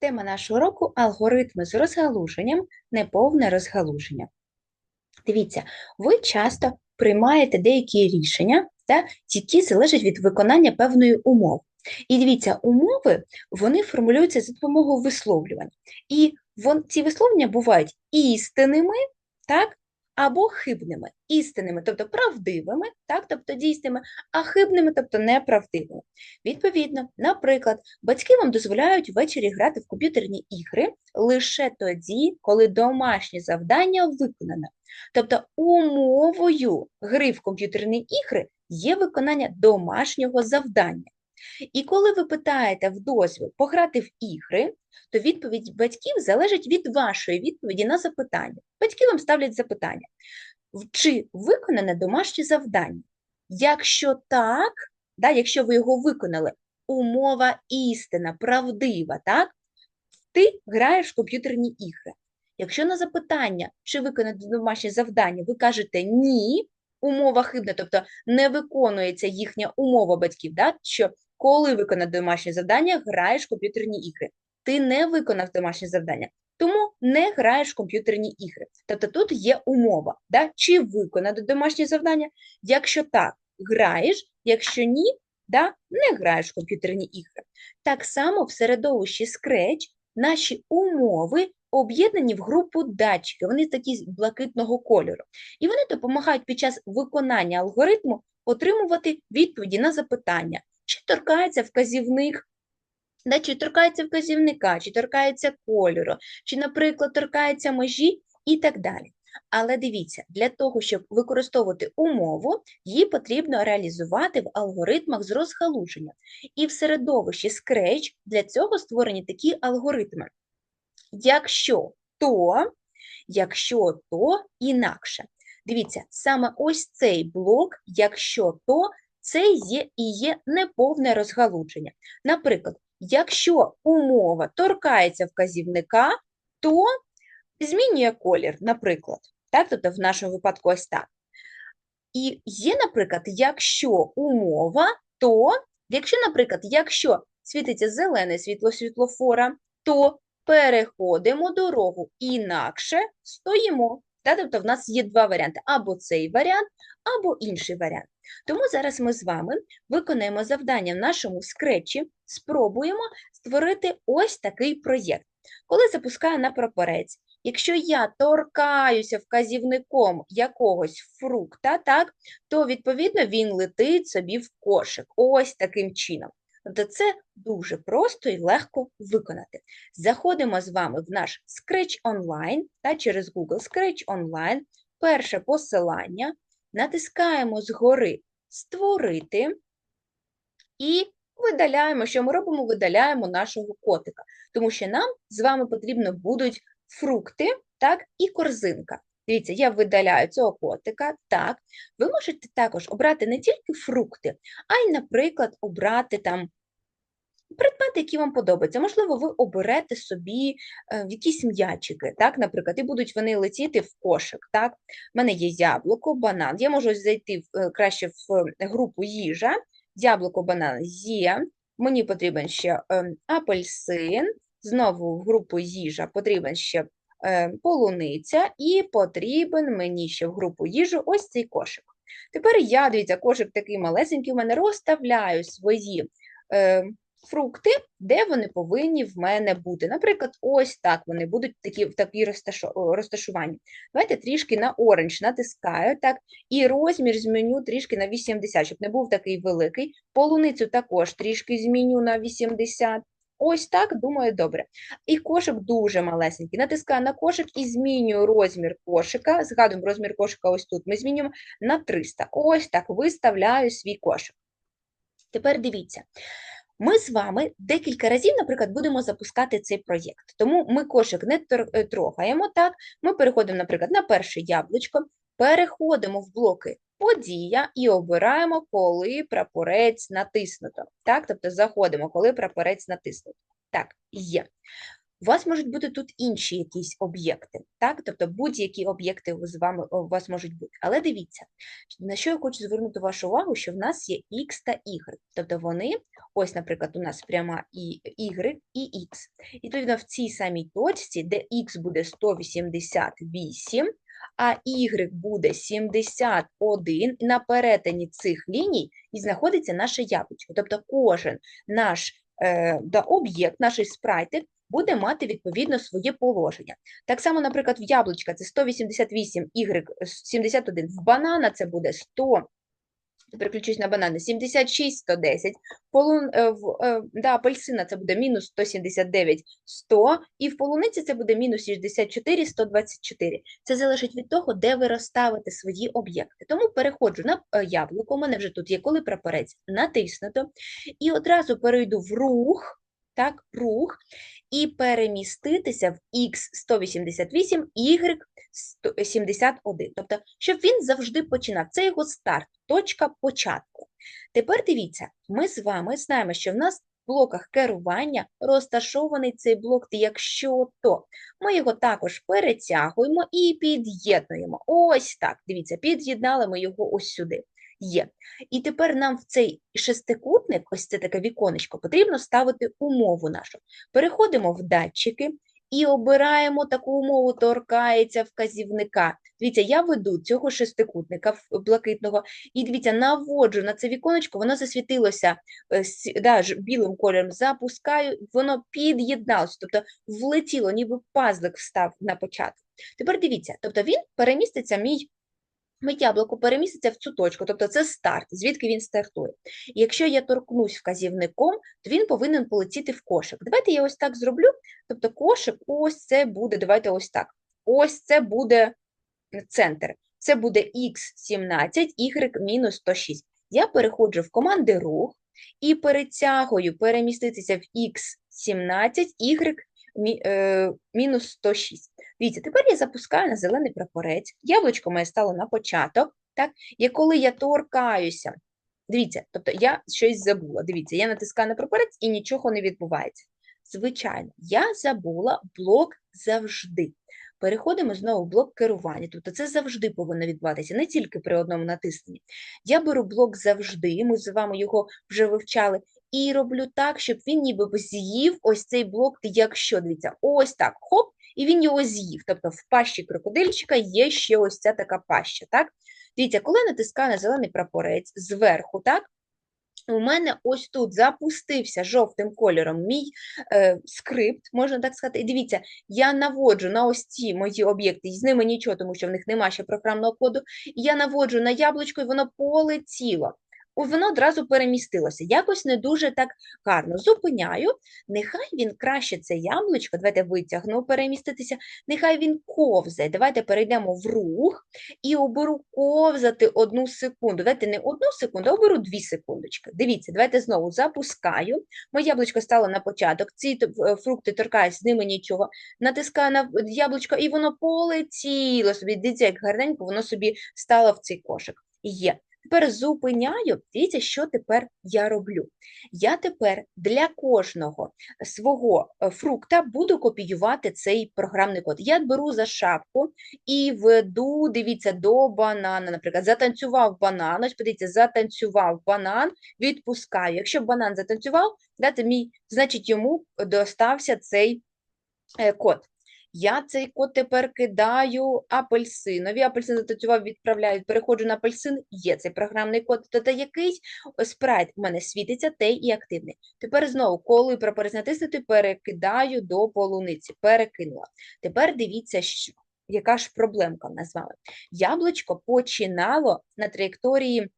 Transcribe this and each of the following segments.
Тема нашого року алгоритми з розгалуженням, неповне розгалуження. Дивіться, ви часто приймаєте деякі рішення, та, які залежать від виконання певної умови. І дивіться, умови вони формулюються за допомогою висловлювань. І вон, ці висловлення бувають істинними, так, або хибними, істинними, тобто правдивими, так, тобто дійсними, а хибними, тобто неправдивими. Відповідно, наприклад, батьки вам дозволяють ввечері грати в комп'ютерні ігри лише тоді, коли домашнє завдання виконане. Тобто умовою гри в комп'ютерні ігри є виконання домашнього завдання. І коли ви питаєте в дозвіл пограти в ігри, то відповідь батьків залежить від вашої відповіді на запитання. Батьки вам ставлять запитання, чи виконане домашнє завдання? Якщо так, да, якщо ви його виконали, умова істина, правдива, так? Ти граєш в комп'ютерні ігри. Якщо на запитання, чи виконане домашнє завдання, ви кажете ні, умова хибна, тобто не виконується їхня умова батьків, да, що коли виконати домашнє завдання, граєш комп'ютерні ігри. Ти не виконав домашнє завдання, тому не граєш комп'ютерні ігри. Тобто тут є умова, да? чи виконати домашнє завдання. Якщо так, граєш, якщо ні, да? не граєш комп'ютерні ігри. Так само в середовищі Scratch наші умови об'єднані в групу датчиків, вони такі блакитного кольору. І вони допомагають під час виконання алгоритму отримувати відповіді на запитання, чи торкається вказівник, да, чи торкається вказівника, чи торкається кольору, чи, наприклад, торкається межі і так далі. Але дивіться, для того, щоб використовувати умову, її потрібно реалізувати в алгоритмах з розгалуження. І в середовищі Scratch для цього створені такі алгоритми. Якщо то, якщо то інакше. Дивіться, саме ось цей блок, якщо то, це є і є неповне розгалудження. Наприклад, якщо умова торкається вказівника, то змінює колір, наприклад. Так, тобто в нашому випадку ось так. І є, наприклад, якщо умова, то, якщо, наприклад, якщо світиться зелене світло світлофора, то переходимо дорогу, інакше стоїмо. Так, тобто в нас є два варіанти: або цей варіант, або інший варіант. Тому зараз ми з вами виконаємо завдання в нашому скретчі, спробуємо створити ось такий проєкт. Коли запускаю на прапорець, якщо я торкаюся вказівником якогось фрукта, так, то відповідно він летить собі в кошик. Ось таким чином. Тобто це дуже просто і легко виконати. Заходимо з вами в наш Scratch Online та через Google Scratch Online. Перше посилання, натискаємо згори Створити і видаляємо, що ми робимо? Видаляємо нашого котика, тому що нам з вами потрібно будуть фрукти так, і корзинка. Дивіться, я видаляю цього котика. Так, ви можете також обрати не тільки фрукти, а й, наприклад, обрати там предмети, які вам подобаються. Можливо, ви оберете собі е, якісь м'ячики, так, наприклад, і будуть вони летіти в кошик. Так? У мене є яблуко, банан. Я можу зайти е, краще в е, групу їжа, яблуко, банан є. Мені потрібен ще апельсин, знову в групу їжа потрібен ще полуниця, і потрібен мені ще в групу їжу ось цей кошик. Тепер я, дивіться, кошик такий малесенький, у мене розставляю свої фрукти, де вони повинні в мене бути. Наприклад, ось так вони будуть такі, в такій розташуванні. Давайте трішки на оранж натискаю, так, і розмір зміню трішки на 80, щоб не був такий великий. Полуницю також трішки зміню на 80. Ось так, думаю, добре. І кошик дуже малесенький. Натискаю на кошик і змінюю розмір кошика. Згадуємо розмір кошика ось тут. Ми змінюємо на 300. Ось так виставляю свій кошик. Тепер дивіться. Ми з вами декілька разів, наприклад, будемо запускати цей проєкт. Тому ми кошик не е, трогаємо, так? Ми переходимо, наприклад, на перше яблучко, переходимо в блоки подія і обираємо, коли прапорець натиснуто. Так? Тобто заходимо, коли прапорець натиснуто. Так, є. У вас можуть бути тут інші якісь об'єкти, так? Тобто будь-які об'єкти з вами у вас можуть бути. Але дивіться, на що я хочу звернути вашу увагу, що в нас є x та y. Тобто вони, ось, наприклад, у нас пряма і y і x. І відповідно в цій самій точці, де x буде 188, а y буде 71, і на перетині цих ліній і знаходиться наше яблучко. Тобто кожен наш е, да, об'єкт, наш спрайтик, буде мати відповідно своє положення. Так само, наприклад, в яблучка це 188, y 71, в банана це буде 100, переключусь на банани, 76, 110, полун, е, в, е, да, апельсина це буде мінус 179, 100, і в полуниці це буде мінус 64, 124. Це залежить від того, де ви розставите свої об'єкти. Тому переходжу на е, яблуко, у мене вже тут є коли прапорець натиснуто, і одразу перейду в рух, так, рух, і переміститися в x188, y71. Тобто, щоб він завжди починав. Це його старт, точка початку. Тепер дивіться, ми з вами знаємо, що в нас в блоках керування розташований цей блок, якщо то. Ми його також перетягуємо і під'єднуємо. Ось так. Дивіться, під'єднали ми його ось сюди. Є. І тепер нам в цей шестикутник, ось це таке віконечко, потрібно ставити умову нашу. Переходимо в датчики і обираємо таку умову, торкається вказівника. Дивіться, я веду цього шестикутника блакитного, і дивіться, наводжу на це віконечко, воно засвітилося е, да, білим кольором, запускаю, воно під'єдналося, тобто влетіло, ніби пазлик встав на початок. Тепер дивіться, тобто він переміститься мій Ми яблуко переміститься в цю точку, тобто це старт, звідки він стартує. І якщо я торкнусь вказівником, то він повинен полетіти в кошик. Давайте я ось так зроблю. Тобто кошик, ось це буде, давайте ось так. Ось це буде центр. Це буде x17, y мінус 106. Я переходжу в команди рух і перетягую переміститися в x17, y мінус 106. Дивіться, тепер я запускаю на зелений прапорець, яблучко моє стало на початок, так? І коли я торкаюся, дивіться, тобто я щось забула, дивіться, я натискаю на прапорець і нічого не відбувається. Звичайно, я забула блок завжди. Переходимо знову в блок керування, тобто це завжди повинно відбуватися, не тільки при одному натисненні. Я беру блок завжди, ми з вами його вже вивчали, і роблю так, щоб він ніби з'їв ось цей блок, якщо, дивіться, ось так, хоп, і він його з'їв. Тобто в пащі крокодильчика є ще ось ця така паща, так? Дивіться, коли натискаю на зелений прапорець зверху, так? У мене ось тут запустився жовтим кольором мій е, скрипт, можна так сказати. І дивіться, я наводжу на ось ці мої об'єкти, з ними нічого, тому що в них немає ще програмного коду. І я наводжу на яблучко, і воно полетіло. Воно одразу перемістилося. Якось не дуже так гарно. Зупиняю. Нехай він краще це яблучко, давайте витягну переміститися, нехай він ковзає. Давайте перейдемо в рух і оберу ковзати одну секунду. Давайте не одну секунду, а оберу дві секундочки. Дивіться, давайте знову запускаю. Моє яблучко стало на початок, ці фрукти торкаюсь, з ними нічого. Натискаю на яблучко, і воно полетіло собі. Дивіться, як гарненько воно собі стало в цей кошик. Є. Тепер зупиняю. Дивіться, що тепер я роблю. Я тепер для кожного свого е, фрукта буду копіювати цей програмний код. Я беру за шапку і веду, дивіться, до банана. Наприклад, затанцював банан. Ось подивіться, затанцював банан, відпускаю. Якщо банан затанцював, дати мій, значить йому достався цей е, код. Я цей код тепер кидаю апельсинові. Апельсин затанцював, відправляю, переходжу на апельсин, є цей програмний код. Тобто якийсь спрайт у мене світиться, той і активний. Тепер знову, коли прапорець натиснути, перекидаю до полуниці. Перекинула. Тепер дивіться, що, яка ж проблемка в нас з вами. Яблучко починало на траєкторії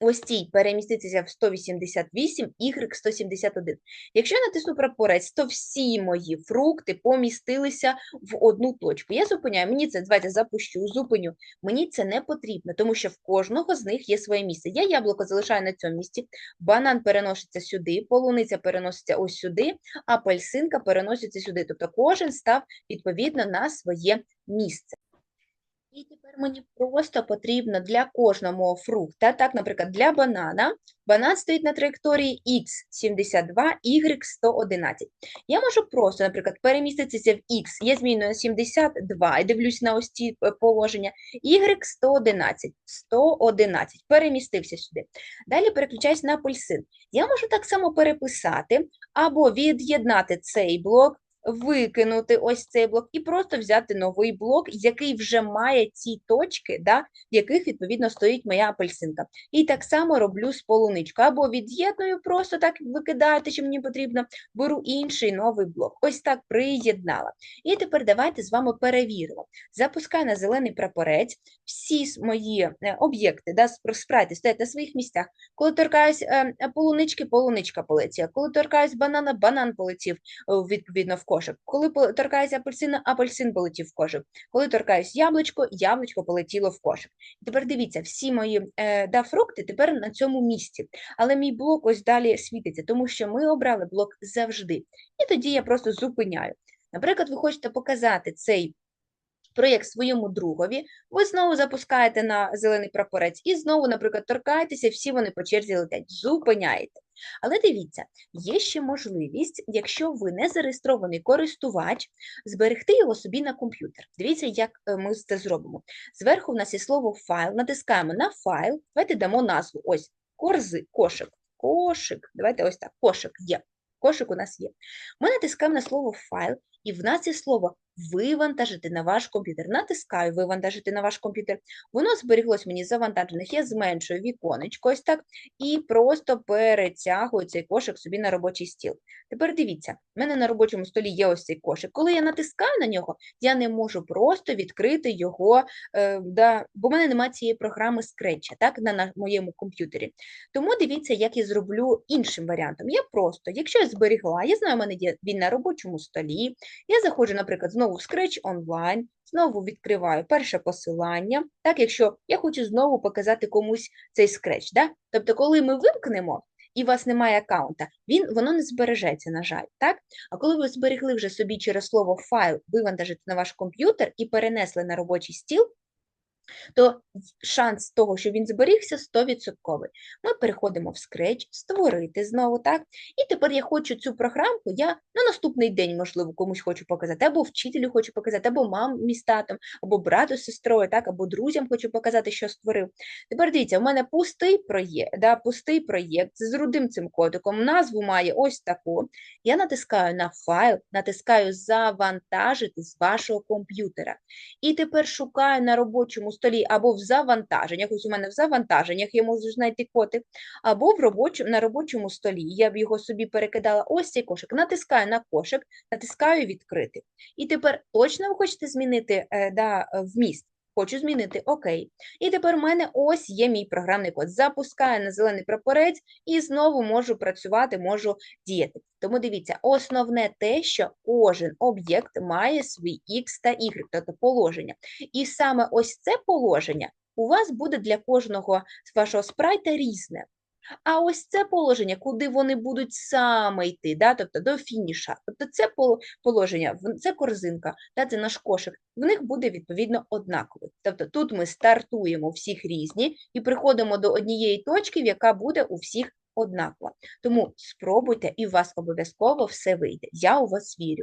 ось цій переміститися в 188, y 171. Якщо я натисну прапорець, то всі мої фрукти помістилися в одну точку. Я зупиняю, мені це, давайте запущу, зупиню. Мені це не потрібно, тому що в кожного з них є своє місце. Я яблуко залишаю на цьому місці, банан переноситься сюди, полуниця переноситься ось сюди, апельсинка переноситься сюди. Тобто кожен став відповідно на своє місце. І тепер мені просто потрібно для кожного фрукта, так, наприклад, для банана, банан стоїть на траєкторії x72, y111. Я можу просто, наприклад, переміститися в x, є зміною 72, і дивлюсь на ось ці е, положення, y111, 111, перемістився сюди. Далі переключаюсь на апельсин. Я можу так само переписати або від'єднати цей блок, викинути ось цей блок і просто взяти новий блок, який вже має ці точки, да, в яких, відповідно, стоїть моя апельсинка. І так само роблю з полуничкою. Або від'єдную, просто так викидаю, що мені потрібно, беру інший новий блок. Ось так приєднала. І тепер давайте з вами перевіримо. Запускаю на зелений прапорець всі мої е, об'єкти, да, спрайти стоять на своїх місцях. Коли торкаюсь е, полунички, полуничка полетіла. Коли торкаюсь банана, банан полетів відповідно в кошик. Коли торкаюся апельсина, апельсин полетів в кошик. Коли торкаюсь яблучко, яблучко полетіло в кошик. тепер дивіться, всі мої е, да, фрукти тепер на цьому місці. Але мій блок ось далі світиться, тому що ми обрали блок завжди. І тоді я просто зупиняю. Наприклад, ви хочете показати цей проєкт своєму другові, ви знову запускаєте на зелений прапорець і знову, наприклад, торкаєтеся, всі вони по черзі летять, зупиняєте. Але дивіться, є ще можливість, якщо ви не зареєстрований користувач, зберегти його собі на комп'ютер. Дивіться, як е, ми це зробимо. Зверху в нас є слово файл, натискаємо на файл, давайте дамо назву ось корзи, кошик. Кошик, давайте ось так, кошик є. Кошик у нас є. Ми натискаємо на слово файл, і в нас є слово вивантажити на ваш комп'ютер. Натискаю вивантажити на ваш комп'ютер. Воно зберіглось мені завантажених. Я зменшую віконечко ось так і просто перетягую цей кошик собі на робочий стіл. Тепер дивіться, в мене на робочому столі є ось цей кошик. Коли я натискаю на нього, я не можу просто відкрити його, е, да, бо в мене немає цієї програми Scratch, так, на, на моєму комп'ютері. Тому дивіться, як я зроблю іншим варіантом. Я просто, якщо я зберігла, я знаю, в мене є він на робочому столі, я заходжу, наприклад, знову в Scratch Online, знову відкриваю перше посилання, так, якщо я хочу знову показати комусь цей Scratch. Да? Тобто, коли ми вимкнемо, і у вас немає аккаунта, він, воно не збережеться, на жаль. так? А коли ви зберегли вже собі через слово файл, вивантажити на ваш комп'ютер і перенесли на робочий стіл, то шанс того, що він зберігся, 100%. Ми переходимо в Scratch, створити знову, так? І тепер я хочу цю програмку, я на наступний день, можливо, комусь хочу показати, або вчителю хочу показати, або мамі з татом, або брату з сестрою, так, або друзям хочу показати, що створив. Тепер дивіться, у мене пустий проєкт, да, пустий проєкт з рудим цим кодиком, назву має ось таку. Я натискаю на файл, натискаю Завантажити з вашого комп'ютера. І тепер шукаю на робочому столі або в завантаженнях, ось у мене в завантаженнях я можу знайти котик, або в робочому, на робочому столі. Я б його собі перекидала ось цей кошик. Натискаю на кошик, натискаю відкрити. І тепер точно ви хочете змінити е, да, вміст? Хочу змінити ОК. І тепер в мене ось є мій програмний код. Запускаю на зелений прапорець і знову можу працювати, можу діяти. Тому дивіться, основне те, що кожен об'єкт має свій X та Y, тобто положення. І саме ось це положення у вас буде для кожного вашого спрайта різне. А ось це положення, куди вони будуть саме йти, да, тобто до фініша. Тобто це положення, це корзинка, да, це наш кошик, в них буде відповідно однаковий. Тобто тут ми стартуємо всіх різні і приходимо до однієї точки, яка буде у всіх однакова. Тому спробуйте, і у вас обов'язково все вийде. Я у вас вірю.